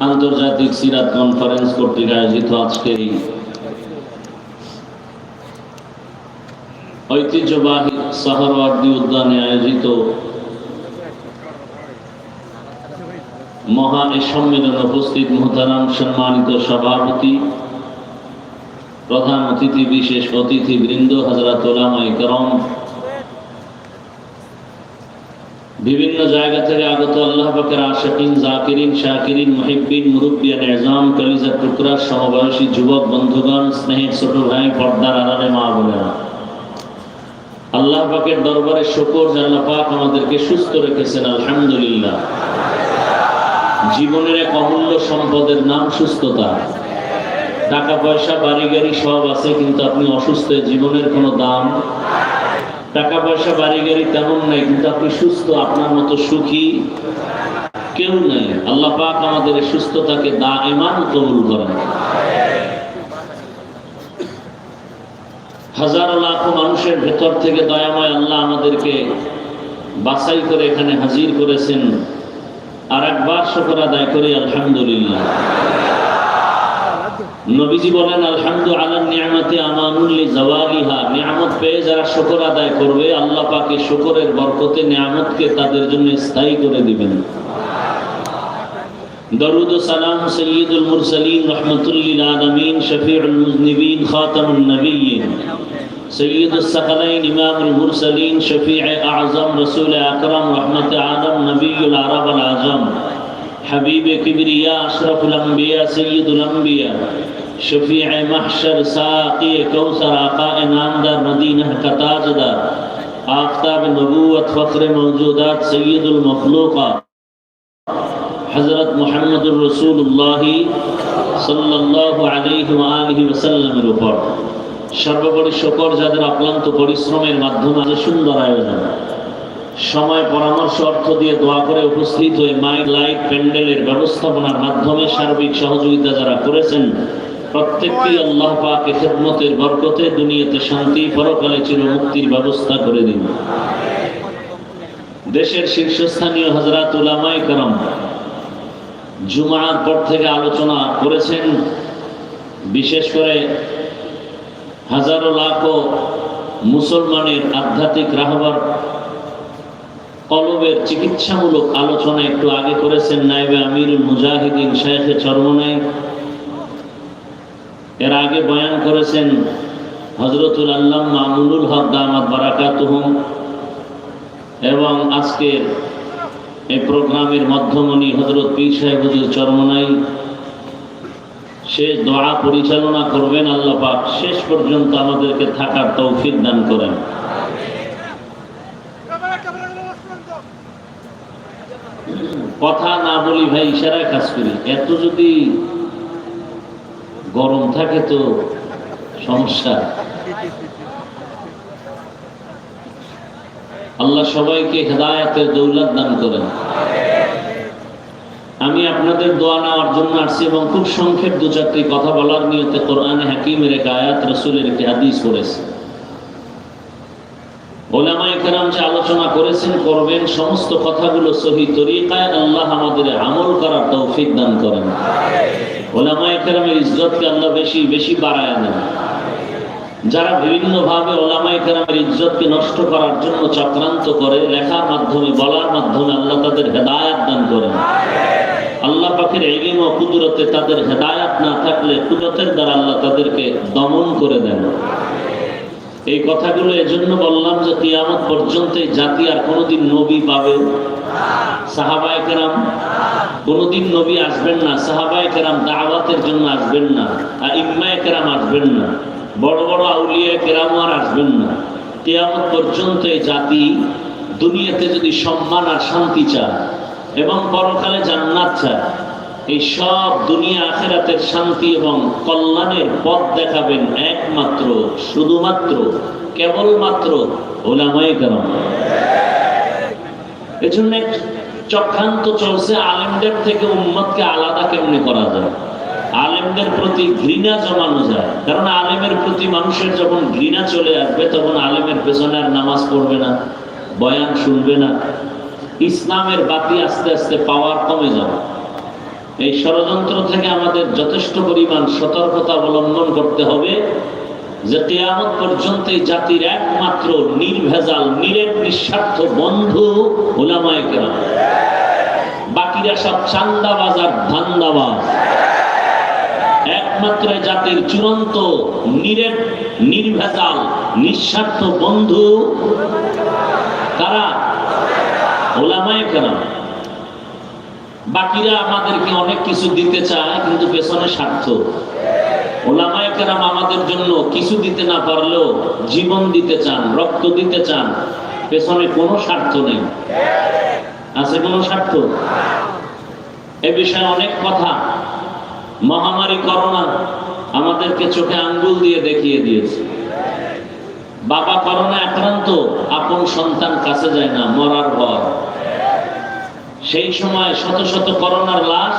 আন্তর্জাতিক সিরাত কনফারেন্স কর্তৃক আয়োজিত আজকের এই ঐতিহ্যবাহী সাহারওয়ার্দী উদ্যানে আয়োজিত মহা এই সম্মেলনে উপস্থিত মোহতারাম সম্মানিত সভাপতি, প্রধান অতিথি, বিশেষ অতিথি বৃন্দ হাজরাত ওলামাই করম বিভিন্ন জায়গা থেকে আগত আল্লাহ পাকের আশাকিন, জাকিরিন, শাকিরিন, মুহিব্বিন মুরব্বিয়ান এজাম, কলিজার টুকরা সমবয়সী যুবক, বন্ধুগণ, স্নেহের ছোট ভাই, পর্দার আড়ালে মা বোনেরা। আল্লাহ পাকের দরবারে শকর জাল্লা পাক আমাদেরকে সুস্থ রেখেছেন, আলহামদুলিল্লাহ। জীবনের এক অমূল্য সম্পদের নাম সুস্থতা। টাকা পয়সা, বাড়ি গাড়ি সব আছে, কিন্তু আপনি অসুস্থ জীবনের কোনো দাম টাকা পয়সা বাড়ি গাড়ি তেমন নাই, কিন্তু আপনি সুস্থ, আপনার মতো সুখী কেউ নেই। আল্লাহ পাক আমাদের সুস্থতাকে দা এমান কবুল করেন। হাজারো লাখো মানুষের ভেতর থেকে দয়াময় আল্লাহ আমাদেরকে বাছাই করে এখানে হাজির করেছেন। আর একবার শকর আদায় করি, আলহামদুলিল্লাহ। নবীজি বলেন আলহামদু আলাহ নিয়ামতে আমানুল্লি জওয়ালিহা নিয়ামত পেয়ে যারা শকর আদায় করবে আল্লাহ পাকে শকরের বরকতে নিয়ামতকে তাদের জন্য স্থায়ী করে দিবেন দরুদ ও সালাম সৈয়দুল মুরসালিন রহমতুল্লিল আলমিন শফিউল মুজনিবিন খাতামুন নবীন سيد الثقلين إمام المرسلين شفيع أعظم رسول أكرم رحمة عالم نبي العرب العظم حبيب كبرياء أشرف الأنبياء سيد الأنبياء شفيع محشر ساقي كوثر آقاء نامدار مدينة كتاجدار آفتاب نبوة فخر موجودات سيد المخلوقات حضرت محمد رسول الله صلى الله عليه وآله وسلم উপর সর্বোপরি শকর যাদের অক্লান্ত পরিশ্রমের মাধ্যমে আজ সুন্দর আয়োজন সময় পরামর্শ অর্থ দিয়ে দোয়া করে উপস্থিত হয়ে মাইক লাইট প্যান্ডেলের ব্যবস্থাপনার মাধ্যমে সার্বিক সহযোগিতা যারা করেছেন প্রত্যেকটি আল্লাহ পাকে খেদমতের বরকতে দুনিয়াতে শান্তি, পরকালে চির মুক্তির ব্যবস্থা করে দিন। দেশের শীর্ষস্থানীয় হজরত উলামাই করম জুমার পর থেকে আলোচনা করেছেন। বিশেষ করে হাজারো লাখো মুসলমানের আধ্যাত্মিক রাহবার কলবের চিকিৎসামূলক আলোচনা একটু আগে করেছেন নাইবে আমিরুল মুজাহিদিন শাহেখে চরমনাই। এর আগে বয়ান করেছেন হজরতুল আল্লাহ মামুনুল হক দামাত বারাকাতুহুম। এবং আজকের এই প্রোগ্রামের মধ্যমণি হজরত পীর সাহেব চরমনাই শেষ দোয়া পরিচালনা করবেন, আল্লাহ পাক শেষ পর্যন্ত আমাদেরকে থাকার তৌফিক দান করেন। কথা না বলি ভাই, ইশারায় কাজ করি। এত যদি গরম থাকে তো সমস্যা। আল্লাহ সবাইকে হেদায়াতের দৌলত দান করেন। আমি আপনাদের দোয়া নেওয়ার জন্য আসছি এবং খুব সংক্ষেপ দু চারটি কথা বলার নিয়তে কোরআনে হাকিমের এক আয়াত, রসুলের একটি হাদিস করেছে আলোচনা করেছেন, করবেন, সমস্ত কথাগুলো সহি তরিকায় আল্লাহ আমাদের আমল করার তৌফিক দান করেন। কেরামের ইজ্জতকে আল্লাহ বেশি বেশি বাড়ায় দেন। যারা বিভিন্নভাবে কেরামের ইজ্জতকে নষ্ট করার জন্য চক্রান্ত করে, লেখার মাধ্যমে, বলার মাধ্যমে আল্লাহ তাদের হেদায়াত দান করেন। আল্লাহ পাখির এলিম ও কুদরতে তাদের হেদায়াত না থাকলে কুদরতের দ্বারা আল্লাহ তাদেরকে দমন করে দেন। এই কথাগুলো এজন্য বললাম যে কিয়ামত পর্যন্ত এই জাতি আর কোনোদিন নবী পাবে। সাহাবায় কেরাম, কোনোদিন নবী আসবেন না। সাহাবায় কেরাম দাওয়াতের জন্য আসবেন না। আর ইম্মায় কেরাম আসবেন না। বড় বড় আউলিয়া কেরাম আর আসবেন না। কিয়ামত পর্যন্ত এই জাতি দুনিয়াতে যদি সম্মান আর শান্তি চায় এবং পরকালে জান্নাত চায় এই সব দুনিয়া আখেরাতের শান্তি এবং কল্যাণের পথ দেখাবেন একমাত্র, শুধুমাত্র, কেবলমাত্র ওলামাই কারণ এজন্য চক্রান্ত চলছে আলেমদের থেকে উম্মতকে আলাদা কেমনে করা যায়? আলেমদের প্রতি ঘৃণা জমানো যায়। কারণ আলেমের প্রতি মানুষের যখন ঘৃণা চলে আসবে, তখন আলেমের পেছনে আর নামাজ পড়বে না, বয়ান শুনবে না। ইসলামের বাতি আস্তে আস্তে পাওয়ার কমে যাবে। এই ষড়যন্ত্র থেকে আমাদের যথেষ্ট পরিমাণ সতর্কতা অবলম্বন করতে হবে যে কেয়ামত পর্যন্ত জাতির একমাত্র নির্ভেজাল, নিরেট, নিঃস্বার্থ বন্ধু ওলামায় কেরাম। বাকিরা সব চান্দাবাজ আর ধান্দাবাজ। একমাত্র জাতির চূড়ান্ত নিরেট, নির্ভেজাল, নিঃস্বার্থ বন্ধু তারা ওলামায় কেরাম। বাকিরা আমাদেরকে অনেক কিছু দিতে চায়, কিন্তু পেছনে স্বার্থ। ওলামায় আমাদের জন্য কিছু দিতে না পারলেও জীবন দিতে চান, রক্ত দিতে চান, পেছনে কোনো স্বার্থ নেই। আছে কোনো স্বার্থ? এ বিষয়ে অনেক কথা। মহামারী, করোনা আমাদেরকে চোখে আঙ্গুল দিয়ে দেখিয়ে দিয়েছে। বাবা করোনা আক্রান্ত, আপন সন্তান কাছে যায় না, মরার ভয়। সেই সময় শত শত করোনার লাশ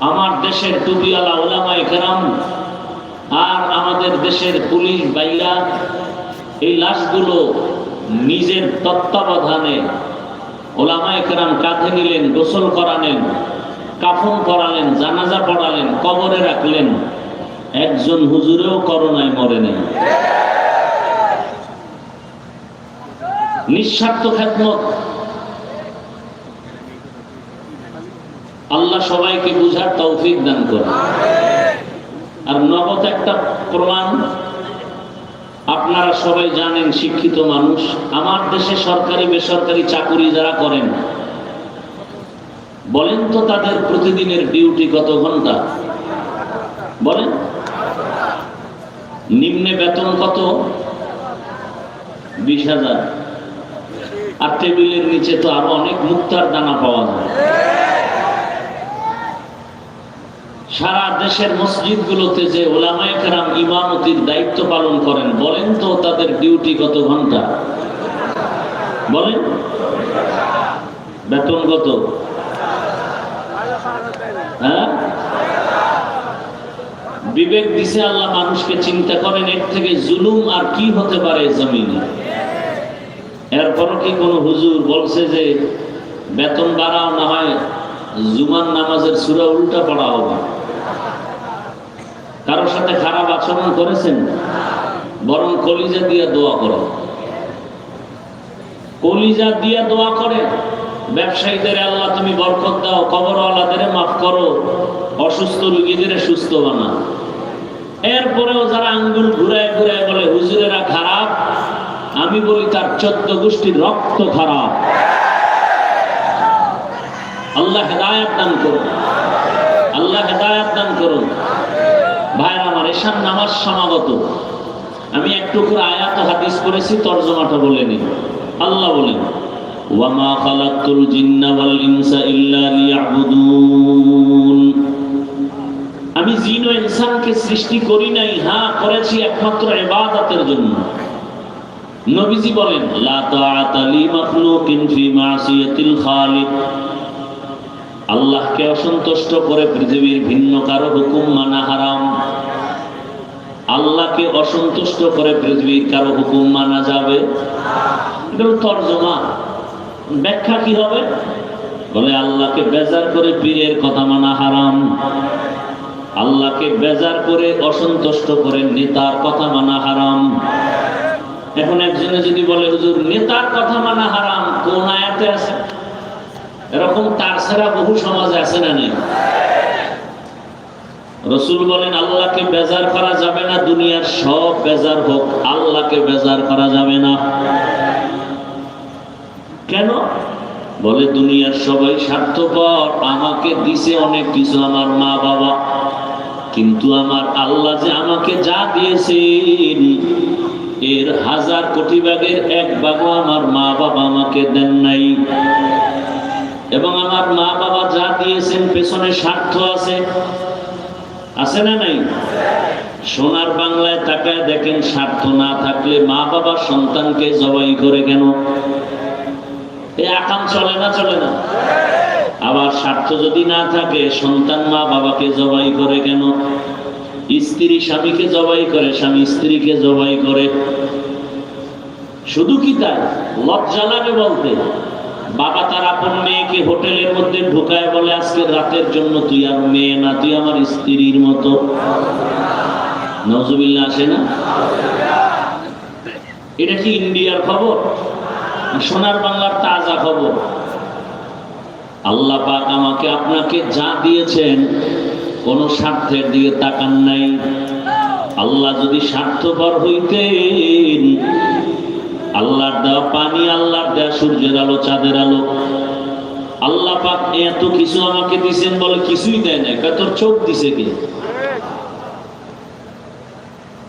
আমার দেশের টুপিওয়ালা ওলামায় কেরাম আর আমাদের দেশের পুলিশ বাইরা এই লাশগুলো নিজের তত্ত্বাবধানে ওলামায় কেরাম কাঁধে নিলেন, গোসল করালেন, কাফন করালেন জানাজা পড়ালেন, কবরে রাখলেন। একজন হুজুরেও করোনায় মরে নেই। নিঃস্বার্থ খ্যাতমত আল্লাহ সবাইকে বুঝার তৌফিক দান করে আর নগদ একটা প্রমাণ, আপনারা সবাই জানেন শিক্ষিত মানুষ, আমার দেশে সরকারি বেসরকারি চাকুরি যারা করেন, বলেন তো তাদের প্রতিদিনের ডিউটি কত ঘণ্টা? বলেন। নিম্নে বেতন কত? বিশ হাজার। আর টেবিলের নিচে তো আরও অনেক মুক্তার দানা পাওয়া যায়। সারা দেশের মসজিদগুলোতে যে ওলামায়ে কেরাম ইমামতির দায়িত্ব পালন করেন, বলেন তো তাদের ডিউটি কত ঘণ্টা? বলেন। বেতন কত? হ্যাঁ? বিবেক দিছে আল্লাহ, মানুষকে চিন্তা করেন এর থেকে জুলুম আর কি হতে পারে জমিনে। এরপরও কি কোনো হুজুর বলছে যে বেতন বাড়াও, না হয় জুমান নামাজের সুরা উল্টা পড়া হবে কারোর সাথে খারাপ আচরণ করেছেন? বরং কলিজা দিয়ে দোয়া করে। কলিজা দিয়ে দোয়া করে, ব্যবসায়ীদের আল্লাহ তুমি বরকত দাও, কবরওয়ালাদের মাফ করো, অসুস্থ রুগীদের সুস্থ বানা এরপরেও যারা আঙ্গুল ঘুরায় ঘুরায় বলে, হুজুরেরা খারাপ, আমি বলি তার চোদ্দ গোষ্ঠীর রক্ত খারাপ। আল্লাহ হেদায়াত দান করুন। আল্লাহ হেদায়াত দান করুন। এসান নামাজ সমাগত। আমি একটু আয়াত হাদিস করেছি তর্জমাটা বলে নি আল্লাহ বলেন আমি জিন ও ইনসানকে সৃষ্টি করি নাই হ্যাঁ করেছি একমাত্র জন্য। নবীজি বলেন আল্লাহকে অসন্তুষ্ট করে পৃথিবীর ভিন্ন কারও হুকুম মানা হারাম। আল্লাহকে অসন্তুষ্ট করে পৃথিবীর কারও হুকুম মানা যাবে? তর্জমা। ব্যাখ্যা কি হবে? বলে, আল্লাহকে বেজার করে পীরের কথা মানা হারাম। আল্লাহকে বেজার করে অসন্তুষ্ট করে নেতার কথা মানা হারাম। এখন একজনে যদি বলে, হুজুর, নেতার কথা মানা হারাম, কোন আয়াতে আছে? এরকম তার ছাড়া বহু সমাজে আছে না নেই? রসুল বলেন, আল্লাহকে বেজার করা যাবে না, দুনিয়ার সব বেজার হোক, আল্লাহকে বেজার করা যাবে না। কেন? বলে, দুনিয়ার সবাই স্বার্থপর, আমাকে দিছে অনেক কিছু আমার মা বাবা। কিন্তু আমার আল্লাহ যে আমাকে যা দিয়েছেন, এর হাজার কোটি ভাগের এক ভাগও আমার মা বাবা আমাকে দেন নাই। এবং আমার মা বাবা যা দিয়েছেন, পেছনে স্বার্থ আছে। আছে না নাই? সোনার বাংলায় তাকায় দেখেন স্বার্থ না থাকলে মা বাবা সন্তানকে জবাই করে কেন? এই আকাম চলে না চলে না? আবার স্বার্থ যদি না থাকে, সন্তান মা বাবাকে জবাই করে কেন? স্ত্রী স্বামীকে জবাই করে, স্বামী স্ত্রীকে জবাই করে। শুধু কি তাই? লজ্জা লাগে বলতে। বাবা তার আপন মেয়েকে হোটেলের মধ্যে ঢুকায় বলে, আজকে রাতের জন্য তুই আর মেয়ে না, তুই আমার স্ত্রীর মতো। নজুবিল্লা আসে না? এটা কি ইন্ডিয়ার খবর? সোনার বাংলার তাজা খবর? আল্লাহ পাক আমাকে আপনাকে যা দিয়েছেন, কোন স্বার্থের দিকে তাকান নাই। আল্লাহ যদি স্বার্থপর হইতেন আল্লাহর দেওয়া পানি, আল্লাহর দেওয়া সূর্যের আলো, চাঁদের আলো। আল্লাহ পাক এত কিছু আমাকে দিছেন বলে কিছুই দেয় না তোর চোখ দিছে কে?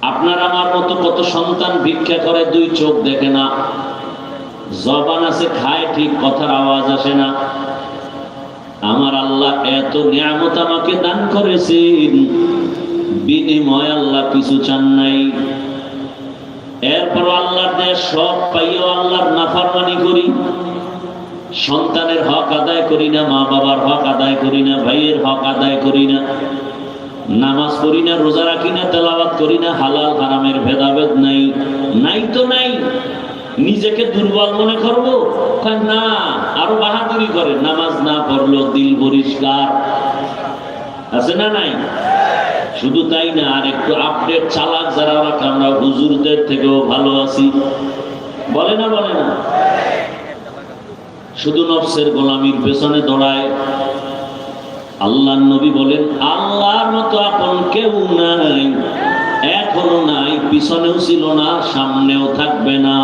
আপনার আমার মতো কত সন্তান ভিক্ষা করে দুই চোখ দেখে না। জবান আছে, খায় ঠিক, কথার আওয়াজ আসে না। আমার আল্লাহ এত নিয়ামত আমাকে দান করেছেন। বিনিময় আল্লাহ কিছু চান নাই। এরপর আল্লাহর দেয় সব পাইও আল্লাহর নাফরমানি করি। সন্তানের হক আদায় করি না, মা বাবার হক আদায় করি না, ভাইয়ের হক আদায় করি না, নামাজ পড়ি না, রোজা রাখি না, তেলাওয়াত করি না, হালাল হারামের ভেদাভেদ নাই নাই তো নাই। নিজেকে দুর্বল মনে করব? না, আরও বাহাদুরি করে। নামাজ না পড়ল দিল পরিষ্কার। আছে না নাই? শুধু তাই না, আর একটু আপডেট চালাক যারা আমরা হুজুরদের থেকেও ভালো আছি। বলে না বলে না? শুধু নফসের গোলামির পেছনে দৌড়ায়। আল্লাহ নবী বলেন, আল্লাহর মতো আপন কেউ নাই, এখনও নাই, পিছনেও ছিল না, সামনেও থাকবে না।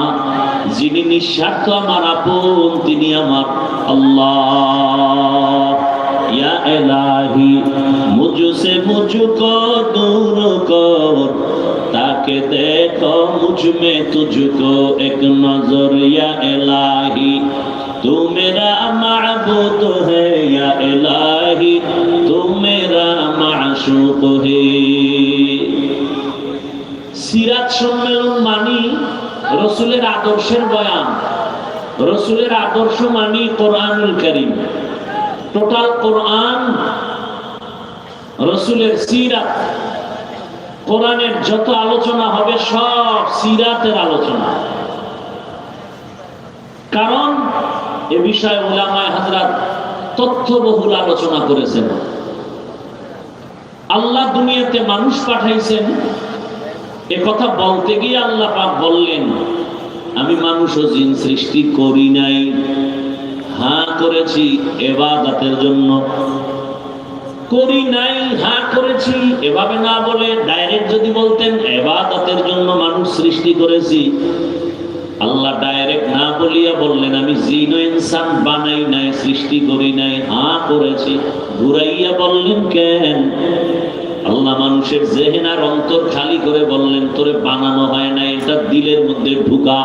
যিনি নিঃস্বার্থ আমার আপন, তিনি আমার আল্লাহ। ইয়া এলাহি मुझसे मुझको दूर कर ताकि देखो मुझ में तुझको एक नजर या इलाही तू मेरा माबूद है या इलाही तू मेरा माशूक है সিরাত সম্মেলন মানি রসুলের আদর্শের বয়ান রসুলের আদর্শ মানি কোরআনুল করিম টোটাল কোরআন রসুলের সিরাত কোরআনের যত আলোচনা হবে, সব সিরাতের আলোচনা। কারণ এ বিষয়ে ওলামায় হাজরাত তথ্যবহুল আলোচনা করেছেন। আল্লাহ দুনিয়াতে মানুষ পাঠাইছেন। এ কথা বলতে গিয়ে আল্লাহ পাক বললেন, আমি মানুষ ও জিন সৃষ্টি করি নাই। হ্যাঁ করেছি এবাদাতের জন্য। করি নাই হ্যাঁ করেছি, এভাবে না বলে ডাইরেক্ট যদি বলতেন, এবাদাতের জন্য মানুষ সৃষ্টি করেছি। আল্লাহ ডাইরেক্ট না বলিয়া বললেন, আমি জিন ইনসান বানাই নাই, সৃষ্টি করি নাই হ্যাঁ করেছি। ঘুরাইয়া বললেন, কেন? আল্লাহ মানুষের জেহেন আর অন্তর খালি করে বললেন, তোরে বানানো হয় না, এটা দিলের মধ্যে ঢুকা।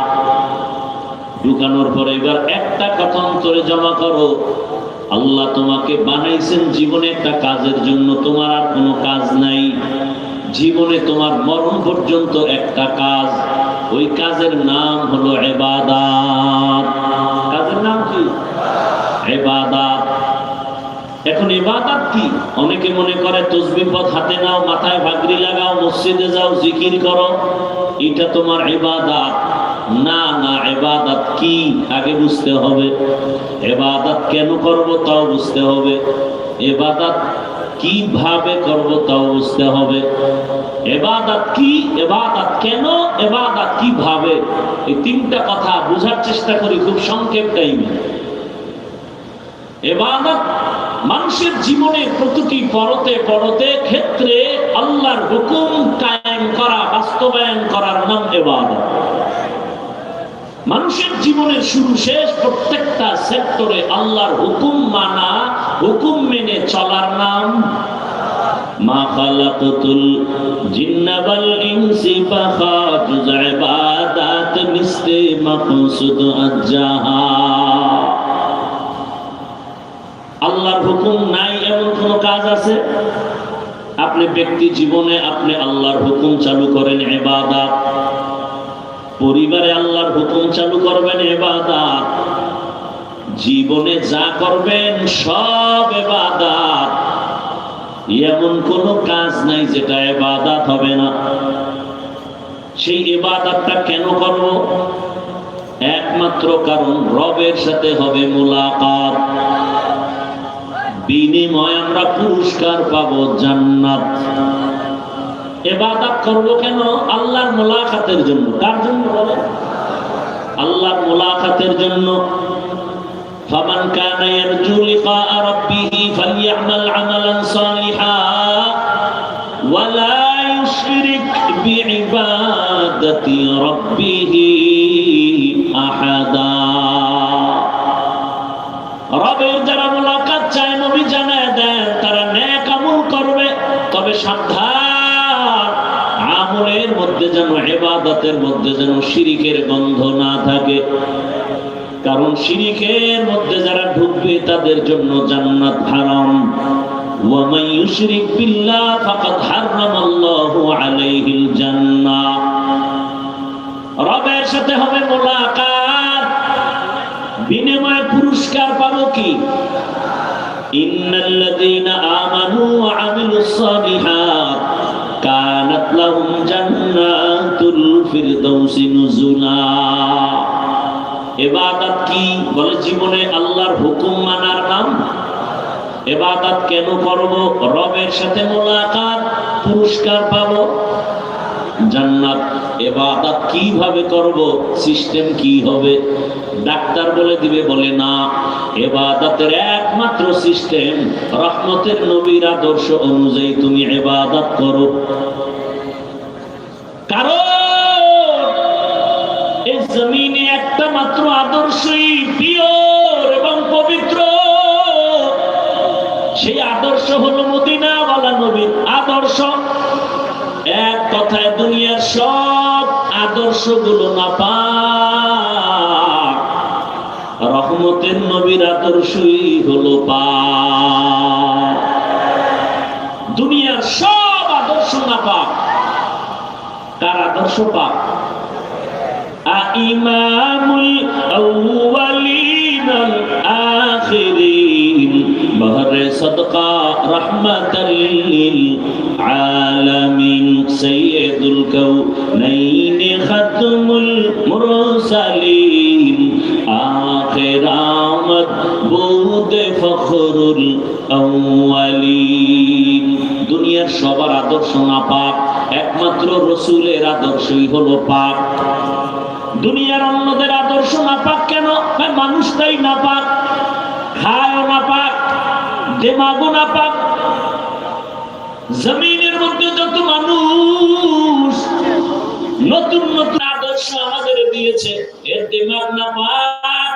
ঢুকানোর পরে এবার একটা কথা অন্তরে জমা করো। আল্লাহ তোমাকে বানাইছেন জীবনে একটা কাজের জন্য, তোমার আর কোনো কাজ নাই। জীবনে তোমার মরণ পর্যন্ত একটা কাজ, ওই কাজের নাম হলো এবাদাত কাজের নাম কি? এবাদাত এখন এবাদাত কি? অনেকে মনে করে, তসবি পথ হাতে নাও, মাথায় ভাগরি লাগাও, মসজিদে যাও, জিকির করো। এটা তোমার এবাদাত না না, এবাদাত কি? আগে বুঝতে হবে। এবাদাত কেন করব তাও বুঝতে হবে। এবাদাত কীভাবে করব তাও বুঝতে হবে। এবাদাত কি, এবাদাত কেন, এবাদাত কীভাবে? এই তিনটা কথা বোঝার চেষ্টা করি খুব সংক্ষেপ টাইমে। এবাদত মানুষের জীবনে প্রতিটি পরতে পরতে ক্ষেত্রে আল্লাহর হুকুম কায়েম করা, বাস্তবায়ন করার নাম এবাদত। মানুষের জীবনের শুরু শেষ প্রত্যেকটা সেক্টরে আল্লাহর হুকুম মানা, হুকুম মেনে চলার নাম আল্লাহর হুকুম নাই, এমন কোন কাজ আছে? আপনি ব্যক্তি জীবনে আপনি আল্লাহর হুকুম চালু করেন এবাদাত পরিবারে আল্লাহর হুকুম চালু করবেন এবাদাত। জীবনে যা করবেন সব এবাদাত। এমন কোন কাজ নাই যেটা এবাদাত হবে না। সেই এবাদাতটা কেন করব? একমাত্র কারণ রবের সাথে হবে মোলাকাত। বিনিময় আমরা পুরস্কার পাবো জান্নাত। এবাদত করব কেন আল্লাহর মোলাকাতের জন্য কার জন্য বলে আল্লাহর মোলাকাতের জন্য فمن كان يرجو لقاء ربه فليعمل عملا صالحا ولا يشرك بعبادة ربه أحدا রবের যারা মোলাকাত চায় নবী জানায় দেন তারা ন্যাক আমল করবে তবে সাবধান আমলের মধ্যে যেন এবাদতের মধ্যে যেন শিরিকের গন্ধ না থাকে কারণ শিরিকের মধ্যে যারা ঢুকবে তাদের জন্য জান্নাত হারাম ومن يشرك بالله فقد حرم الله عليه الجنة রবের সাথে হবে মোলাকাত বিনিময়ে পুরস্কার পাবো কি ইন্নাল্লাযীনা আমানু ওয়া আমিলুস সালিহাত কানাত লাহুম জান্নাতুল ফিরদাউসি নুজুলা। এবাদত কি? বলে জীবনে আল্লাহর হুকুম মানার নাম। এবাদত কেন করব? রবের সাথে মোলাকাত, পুরস্কার পাবো। জান্নাত, এবাদত কীভাবে করব, সিস্টেম কি হবে? ডাক্তার বলে দিবে, বলে না, এবাদতের একমাত্র সিস্টেম রহমতের নবীর আদর্শ অনুযায়ী তুমি এবাদত করো। কারণ এই জমিনে একটা মাত্র আদর্শই পিওর এবং পবিত্র। সেই আদর্শ হলো মদিনাওয়ালা নবীর আদর্শ। এক কথায় দুনিয়ার সব আদর্শগুলো না পাক রহমতের নবীর আদর্শই হলো পাক। দুনিয়ার সব আদর্শ না পাক কার আদর্শ পাক? ইমামুল আউয়াল بهر صدقة رحمة للعالمين سيد الكونين ختم المرسلين آخر آمد بود فخر الأولين দুনিয়ার সবার আদর্শ না পাক একমাত্র রসুলের আদর্শই হলো পাক দুনিয়ার অন্যদের আদর্শ না পাক কেন ভাই মানুষটাই না পাক খায়ও না পাক দেমাগও না পাক জমিনের মধ্যে যত মানুষ নতুন নতুন আদর্শ আমাদের দিয়েছে, এর দেমাগ না পাক।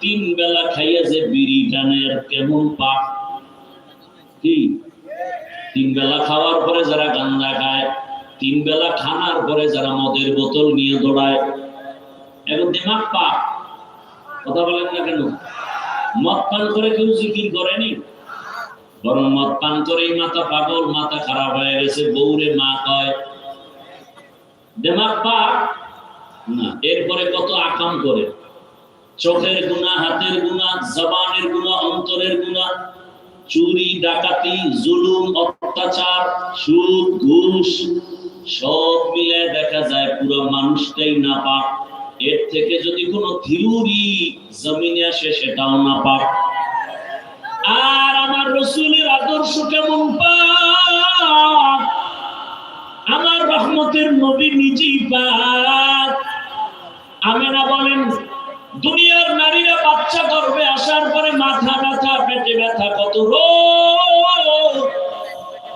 তিন বেলা খাইয়া যে বিড়ি টানে আর কেমন পাক। কি? তিন বেলা খাওয়ার পরে যারা গান্দা খায়, তিন বেলা খানার পরে যারা মদের বোতল নিয়ে দৌড়ায় এখন দিমাগ পাক। কথা বলেন না কেন? মদ পান করে কেউ জিকির করেনি? বরং মদ পান করেই মাথা পাগল, মাথা খারাপ হয়ে গেছে বৌরে মা কয়। না, এরপরে কত আকাম করে। চোখের গুণা, হাতের গুণা, জবানের গুণা, অন্তরের গুণা, চুরি, ডাকাতি, জুলুম, অত্যাচার, সুদ, ঘুষ, সব মিলে দেখা যায় পুরো মানুষটাই না পাক এর থেকে যদি কোনো থিউরি জমিনে আসে, সেটাও না পাক আর আমার রসুলের আদর্শ কেমন পাক? আমার রহমতের নবী নিজেই পাক। আমেনা বলেন, দুনিয়ার নারীরা বাচ্চা গর্ভে আসার পরে মাথা ব্যথা, পেটে ব্যথা কত রোগ?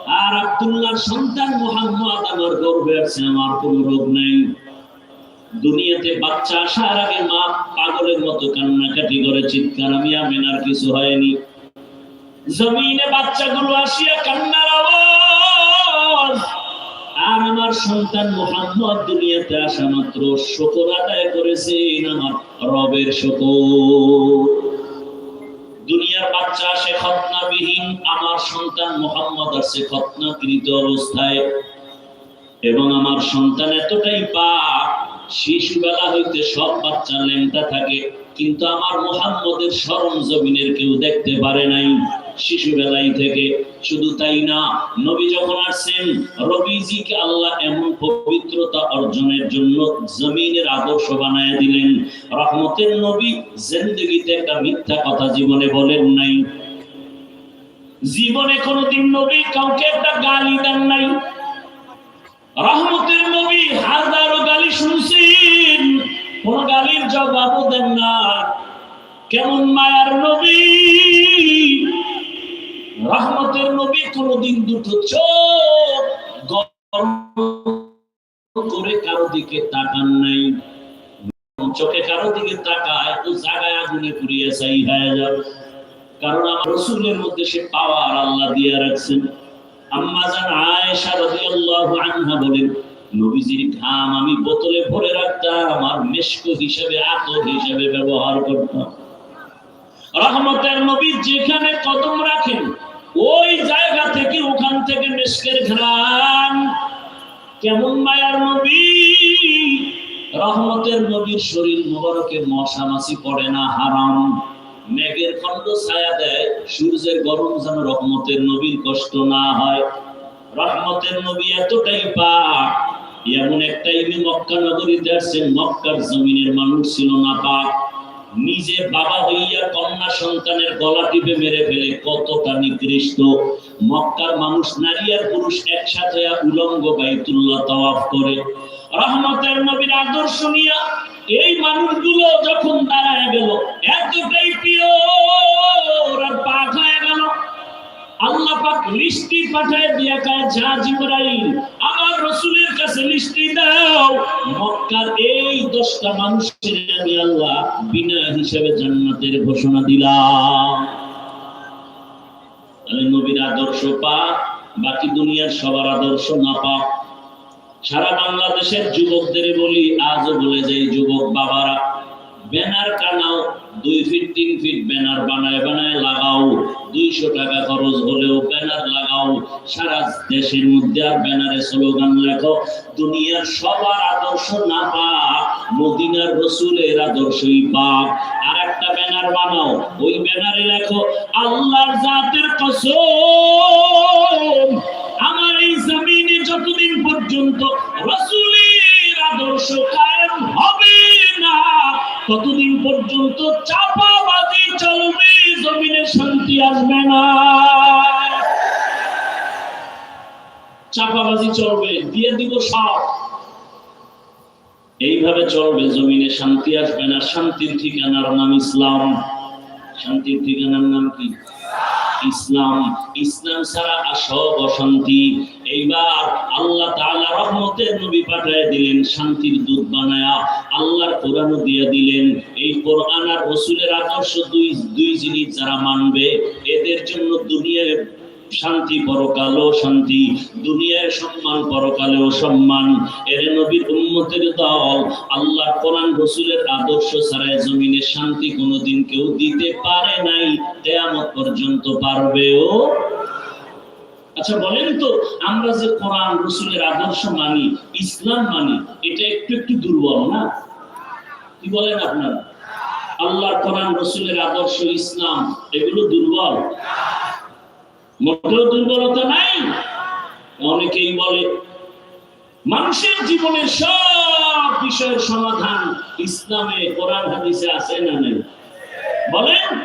আর আব্দুল্লাহর সন্তান মোহাম্মদ আমার গর্ভে আছে, আমার কোনো রোগ নেই। দুনিয়াতে বাচ্চা আসার আগে মা পাগলের মতো কান্নাকাটি করে, চিৎকার। আমি আমেনার কিছু হয়নি। জমিনে বাচ্চাগুলো আসিয়া কান্নার আওয়াজ। আর আমার সন্তান মোহাম্মদ দুনিয়াতে আসা মাত্র শকর আদায় করেছেন আমার রবের শকর। দুনিয়ার বাচ্চা আসে খতনাবিহীন, আমার সন্তান মোহাম্মদ আসে খতনাকৃত অবস্থায়। এবং আমার সন্তান এতটাই পাক শিশুবেলা হইতে সব বাচ্চা লেংটা থাকে, কিন্তু আমার মোহাম্মদের স্মরণ জমিনের কেউ দেখতে পারে নাই। শিশুবেলায় থেকে, শুধু তাই না, নবী যখন আসছেন, রবিজিকে আল্লাহ এমন পবিত্রতা অর্জনের জন্য জমিনের আদর্শ বানায় দিলেন। রহমতের নবী জিন্দগিতে একটা মিথ্যা কথা জীবনে বলেন নাই। জীবনে কোনোদিন নবী কাউকে একটা গালি দেন নাই। রহমতের নবী হাজারো গালি শুনছেন, কোন গালির জবাবও দেন না। কেমন মায়ার নবী? করে কারও দিকে তাকান নাই। চোখে কারও দিকে তাকায় তো জায়গায় আগুনে পুড়িয়ে চাই হয়ে যাবে কারণ আমার রসুলের মধ্যে সে পাওয়ার আল্লাহ দিয়ে রাখছেন। আমি বোতলে ভরে রাখতাম আমার মেশক হিসেবে, আতর হিসেবে ব্যবহার করতাম। রহমতের নবী যেখানে কদম রাখেন ওই জায়গা থেকে, ওখান থেকে মেশকের ঘ্রাণ। কেমন মায়ার নবী? রহমতের নবীর শরীর মোবারকে মশা মাছি পড়ে না, হারাম। মেঘের খন্ড ছায়া দেয়, সূর্যের গরম যেন রহমতের নবীর কষ্ট না হয়। রহমতের নবী এতটাই পাক, এমন এক টাইমে মক্কা নগরীতে আসছেন, মক্কার জমিনের মানুষ ছিল না পাক। নিজে বাবা হইয়া কন্যা সন্তানের গলা টিপে মেরে ফেলে কতটা নিকৃষ্ট মক্কার মানুষ, নারী আর পুরুষ একসাথে উলঙ্গ বাইতুল্লাহ তাওয়াফ করে। রহমতের নবীর আদর্শ নিয়া এই মানুষগুলো যখন দাঁড়ায় গেল, এতটাই প্রিয় ওরা পাক হয়ে গেল। আল্লাহ লিস্টি পাঠায় দিয়া যা জিবরাইল, আমার রসুলের কাছে লিস্টি দাও। মক্কার এই দশটা মানুষের আমি আল্লাহ বিনা জান্নাতের ঘোষণা দিলাম। নবীর আদর্শ পা বাকি দুনিয়ার সবার আদর্শ না পা সারা বাংলাদেশের যুবকদের বলি, আজও বলে যে যুবক বাবারা, ব্যানার কানাও দুই ফিট তিন ফিট ব্যানার বানায় বানায় লাগাও। দুইশো টাকা খরচ হলেও ব্যানার লাগাও। সারা দেশের মধ্যে আর ব্যানারে স্লোগান লেখো, দুনিয়ার সবার আদর্শ না পাক, মদিনার রসুলের আদর্শই পাক। আর একটা ব্যানার বানাও, ওই ব্যানারে লেখো, আল্লাহর জাতের কসম, আমার এই জমিনে যতদিন পর্যন্ত রসুলের আদর্শ কায়েম হবে ততদিন পর্যন্ত চাপাবাজি চলবে? জমিনে শান্তি আসবে না। চাপাবাজি চলবে, দিয়ে দিব সাপ। এইভাবে চলবে, জমিনে শান্তি আসবে না। শান্তির ঠিকানার নাম ইসলাম। শান্তির ঠিকানার নাম কি? ইসলাম ইসলাম ছাড়া সব অশান্তি। এইবার আল্লাহ তাআলা রহমতের নবী পাঠায় দিলেন, শান্তির দূত বানায়া আল্লাহর কোরআনও দিয়ে দিলেন। এই কোরআন আর রসুলের আদর্শ দুই দুই জিনিস যারা মানবে, এদের জন্য দুনিয়ায় শান্তি পরকালেও শান্তি, দুনিয়ায় সম্মান পরকালেও সম্মান। এর নবীর উম্মতের দল আল্লাহ কোরআন রসুলের আদর্শ ছাড়াই জমিনে শান্তি কোনোদিন কেউ দিতে পারে নাই, কেয়ামত পর্যন্ত পারবেও। আচ্ছা বলেন তো, আমরা যে কোরআন রসুলের আদর্শ মানি, ইসলাম মানি, এটা একটু একটু দুর্বল না? কি বলেন আপনারা? আল্লাহর কোরআন রসুলের আদর্শ ইসলাম, এগুলো দুর্বল? মোটেও দুর্বলতা নাই? অনেকেই বলে, মানুষের জীবনের সব বিষয়ের সমাধান ইসলামে, কোরআন, হাদিসে আছে না নেই? বলেন।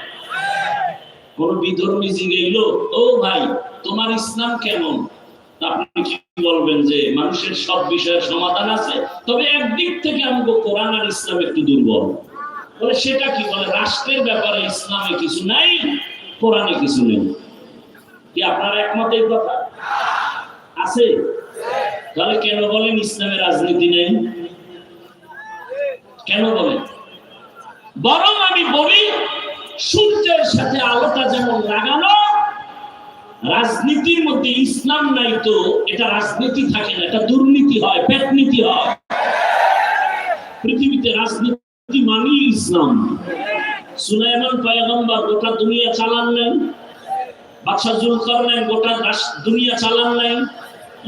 কোন বিধর্মী জিগেইল ও ভাই, তোমার ইসলাম কেমন? আপনি কি বলবেন যে, মানুষের সব বিষয়ের সমাধান আছে, তবে একদিক থেকে আমাকে কোরআন আর ইসলাম একটু দুর্বল। বলে, সেটা কি? বলে, রাষ্ট্রের ব্যাপারে ইসলামে কিছু নাই, কোরআনে কিছু নেই। কি আপনার একমত এই কথা? আছে? তাহলে কেন বলেন ইসলামের রাজনীতি নেই? কেন বলেন? বরং আমি বলি, সূর্যের সাথে আলোটা যেমন লাগানো, রাজনীতির মধ্যে ইসলাম নাই তো, এটা রাজনীতি থাকে না, এটা দুর্নীতি হয় পেটনীতি হয়। পৃথিবীতে রাজনীতি মানি ইসলাম। সুলাইমান পয়গম্বর গোটা দুনিয়া চালান নেন বাদশাহ জুলকারনাইন গোটা দুনিয়া চালান নাই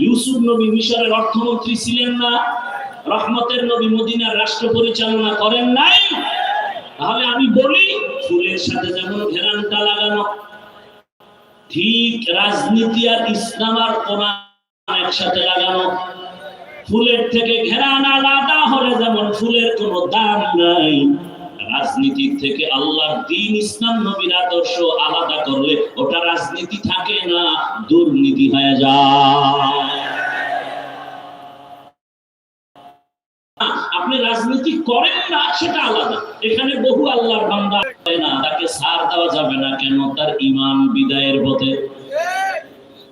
ইউসুফ নবী মিশরের অর্থমন্ত্রী ছিলেন না, রহমতের নবী মদিনার রাষ্ট্র পরিচালনা করেন নাই। তাহলে আমি বলি, ফুলের সাথে যেমন ঘেরানটা লাগানো, ঠিক রাজনীতি আর ইসলাম আর কোরআন একসাথে লাগানো। ফুলের থেকে ঘেরান আলাদা হলে যেমন ফুলের কোনো দাম নাই। রাজনীতির থেকে আল্লাহর দিন ইসলাম নবীর আদর্শ আলাদা করলে ওটা রাজনীতি থাকে না, দুর্নীতি হয়ে যায়। আপনি রাজনীতি করেন না, সেটা আলাদা। এখানে বহু আল্লাহর বান্দা না, তাকে সার দেওয়া যাবে না কেন? তার ইমান বিদায়ের পথে।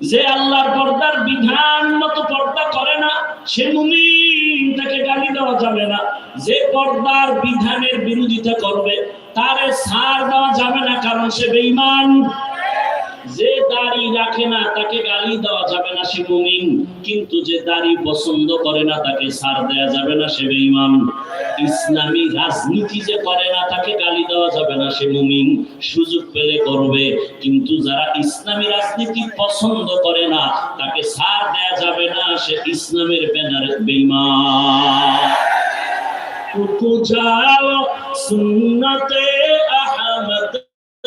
যে আল্লাহর পর্দার বিধান মতো পর্দা করে না, সে মুমিন তাকে গালি দেওয়া যাবে না। যে পর্দার বিধানের বিরোধিতা করবে, তারে সার দেওয়া যাবে না, কারণ সে বেঈমান। যে দাড়ি রাখে না, তাকে গালি দেওয়া যাবে না সে মুমিন। কিন্তু যে দাড়ি পছন্দ করে না, তাকে ছাড় দেওয়া যাবে না সে বেঈমান। ইসলামী রাজনীতি যে করে না, তাকে গালি দেওয়া যাবে না সে মুমিন। সুযোগ পেলে করবে। কিন্তু যারা ইসলামী রাজনীতি পছন্দ করে না, তাকে ছাড় দেয়া যাবে না সে ইসলামের ব্যানারে বেঈমান। যাও সুন্নতে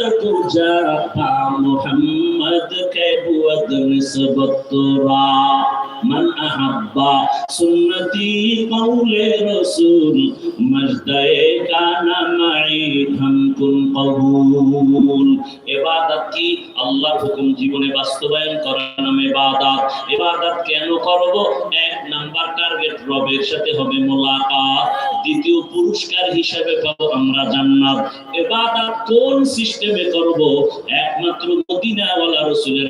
تک جاتا محمد کے بود نسبت را من أحب سنتي قول رسول مجدے كان معي هم كن قبول ইবাদত কি আল্লাহর হুকুম জীবনে বাস্তবায়ন করার নাম ইবাদত ইবাদত কেন করব এক নাম্বার টার্গেট রবের সাথে হবে মোলাকাত দ্বিতীয় পুরস্কার হিসেবে পাবো আমরা জান্নাত ইবাদত কোন সিস্টেমে করব একমাত্র মদিনাওয়ালা রাসূলের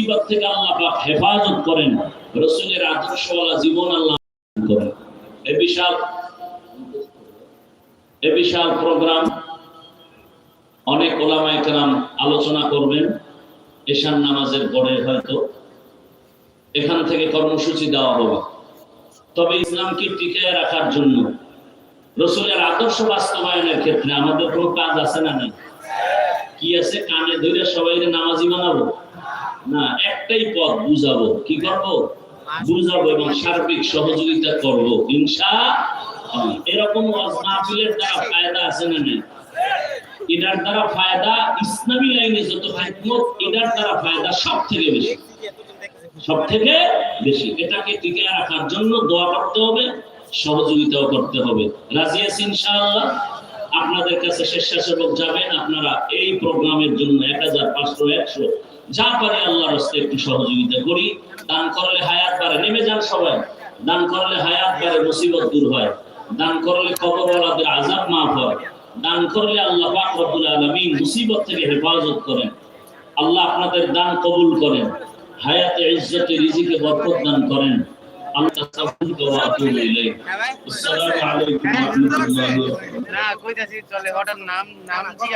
মুসিবত থেকে আল্লাহ পাক হেফাজত করেন। রসুলের আদর্শওয়ালা জীবন আল্লাহ করেন। এ বিশাল এ বিশাল প্রোগ্রাম। অনেক ওলামা একরাম আলোচনা করবেন। এশান নামাজের পরে হয়তো। এখান থেকে কর্মসূচি দেওয়া হবে। তবে ইসলামকে টিকিয়ে রাখার জন্য রসুলের আদর্শ বাস্তবায়নের ক্ষেত্রে আমাদের কোনো কাজ আছে না নাই? কি আছে? কানে ধরে সবাই নামাজি বানাবো? না, একটাই পথ, বুঝাবো। কি করব? বুঝাবো এবং সার্বিক সহযোগিতা করব। ইনশা এরকম দ্বারা ফায়দা আছে না নেই? এটার দ্বারা ফায়দা ইসলামী লাইনে যত এটার দ্বারা ফায়দা সব থেকে বেশি। সব থেকে বেশি। এটাকে টিকে রাখার জন্য দোয়া করতে হবে, সহযোগিতাও করতে হবে। রাজি আছি ইনশাআল্লাহ? আপনাদের কাছে স্বেচ্ছাসেবক যাবেন। আপনারা এই প্রোগ্রামের জন্য এক হাজার পাঁচশো একশো যা পারে আল্লাহর হস্তে একটু সহযোগিতা করি। দান করলে হায়াত বাড়ে নেমে যান সবাই। দান করলে হায়াত বাড়ে মুসিবত দূর হয়। দান করলে কবরওয়ালাদের আজাব মাফ হয়। দান করলে আল্লাহ পাক রব্বুল আলামিন মুসিবত থেকে হেফাজত করেন। আল্লাহ আপনাদের দান কবুল করেন। হায়াতে ইজ্জতে রিজিকে বরকত দান করেন। না কইতাছি চলে হঠাৎ নাম নাম ভাই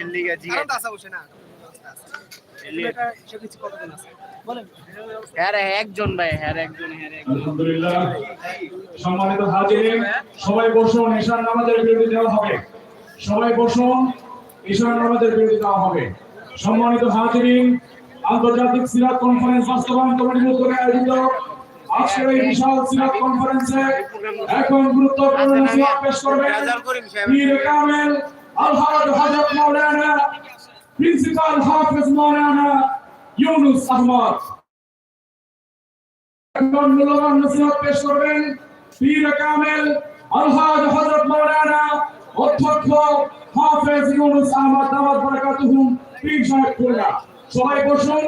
এর লিগা জিগাই হ্যাঁ একজন ভাই হ্যাঁ একজন হ্যাঁ রে, একজন। আলহামদুলিল্লাহ। সম্মানিত হাজিরিন সবাই বসুন ঈশান নামাজের বিরতি দেওয়া হবে। সবাই বসুন ঈশান নামাজের বিরতি দেওয়া হবে। সম্মানিত হাজিরিন আন্তর্জাতিক সিরাত কনফারেন্স বাস্তবায়ন কমিটির উদ্যোগে আয়োজিত আজকের এই বিশাল সিরাত কনফারেন্সে এখন গুরুত্বপূর্ণ নসিহত পেশ করবেন পীর কামেল আলহাজ হযরত মাওলানা প্রিন্সিপাল হাফেজ মাওলানা ইউনুস আহমদ মূল্যবান নসিহত পেশ করবেন পীর কামেল আলহাজ অধ্যক্ষ হাফেজ ইউনুস আহমদ দামাত পীর সাহেব সবাই বসুন,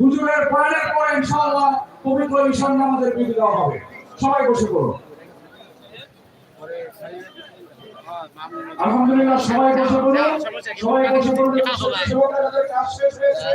হুজুরের বয়ানের পরে ইনশাআল্লাহ পবিত্র ঈশান নামাজের বিধি দেওয়া হবে। সবাই বসে পড়ুন। আলহামদুলিল্লাহ সবাই বসে পড়ুন। সবাই বসে পড়ুন। কাজ শেষ হয়েছে